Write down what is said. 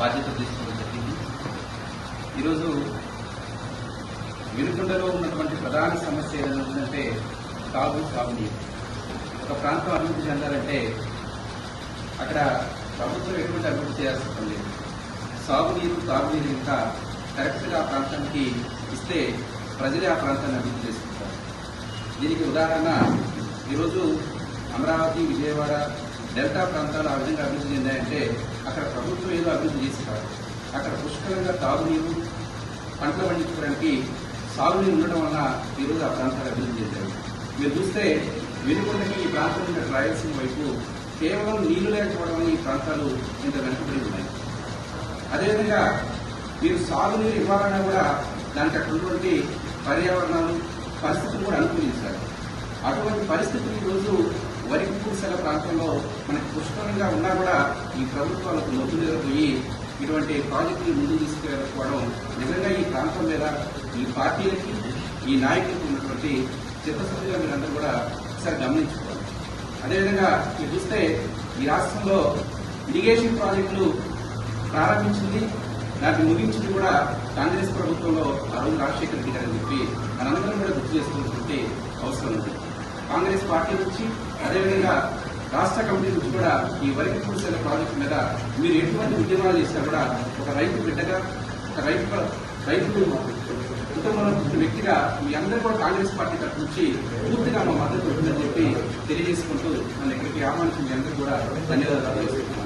బాధ్యత తీసుకోవడం జరిగింది. ఈరోజు వినుకొండలో ఉన్నటువంటి ప్రధాన సమస్య ఏదైనా తాగు తాగునీరు ఒక ప్రాంతం అభివృద్ధి చెందాలంటే అక్కడ ప్రభుత్వం ఎటువంటి అభివృద్ధి చేయాల్సి లేదు. సాగునీరు తాగునీరు ఇంకా కరెక్ట్గా ఆ ప్రాంతానికి ఇస్తే ప్రజలే ఆ ప్రాంతాన్ని అభివృద్ధి చేసుకుంటారు. దీనికి ఉదాహరణ ఈరోజు అమరావతి విజయవాడ డెల్టా ప్రాంతాలు ఆ విధంగా అభివృద్ధి చెందాయంటే అక్కడ ప్రభుత్వం ఏదో అభివృద్ధి చేసి కాదు అక్కడ పుష్కలంగా తాగునీరు పంటలు పండించుకోవడానికి సాగునీరు ఉండడం వలన ఈరోజు ఆ ప్రాంతాలు అభివృద్ధి చెందాయి. మీరు చూస్తే వెనుకొండకి ఈ ప్రాంతం ఉన్న రాయలసీమ వైపు కేవలం నీళ్ళు లేకపోవడం ఈ ప్రాంతాలు ఇంత వెనుకబడి ఉన్నాయి. అదేవిధంగా మీరు సాగునీరు ఇవ్వాలన్నా కూడా దానికి అక్కడ ఉన్నటువంటి పర్యావరణాలు పరిస్థితులు కూడా అనుకూలించాలి. అటువంటి పరిస్థితులు ఈరోజు వరి పూసల ప్రాంతంలో మనకి పుష్కలంగా ఉన్నా కూడా ఈ ప్రభుత్వాలకు మొద్దు నిరపోయి ఇటువంటి ప్రాజెక్టులు ముందు తీసుకురాకపోవడం నిజంగా ఈ ప్రాంతం మీద ఈ పార్టీలకి ఈ నాయకులకు ఉన్నటువంటి చిత్తశుద్ధిగా మీరందరూ కూడా ఒకసారి గమనించుకోవాలి. అదేవిధంగా మీరు చూస్తే ఈ రాష్ట్రంలో ఇరిగేషన్ ప్రాజెక్టులు ప్రారంభించింది దాన్ని ముగించింది కూడా కాంగ్రెస్ ప్రభుత్వంలో ఆ రోజు రాజశేఖర రెడ్డి గారు అని చెప్పి మనందరం కూడా గుర్తు చేసుకున్నటువంటి అవసరం ఉంది. కాంగ్రెస్ పార్టీ నుంచి అదేవిధంగా రాష్ట్ర కమిటీ నుంచి కూడా ఈ వరకు పూడిసెల ప్రాజెక్టు మీద మీరు ఎటువంటి ఉద్యమాలు చేసినా కూడా ఒక రైతు బిడ్డగా ఒక రైతు రైతు కుటుంబంలో వ్యక్తిగా మీ అందరూ కూడా కాంగ్రెస్ పార్టీ తరఫు నుంచి పూర్తిగా మా మద్దతు ఉంటుందని చెప్పి తెలియజేసుకుంటూ నన్ను ఇక్కడికి ఆహ్వానించిన మీ అందరూ కూడా ధన్యవాదాలు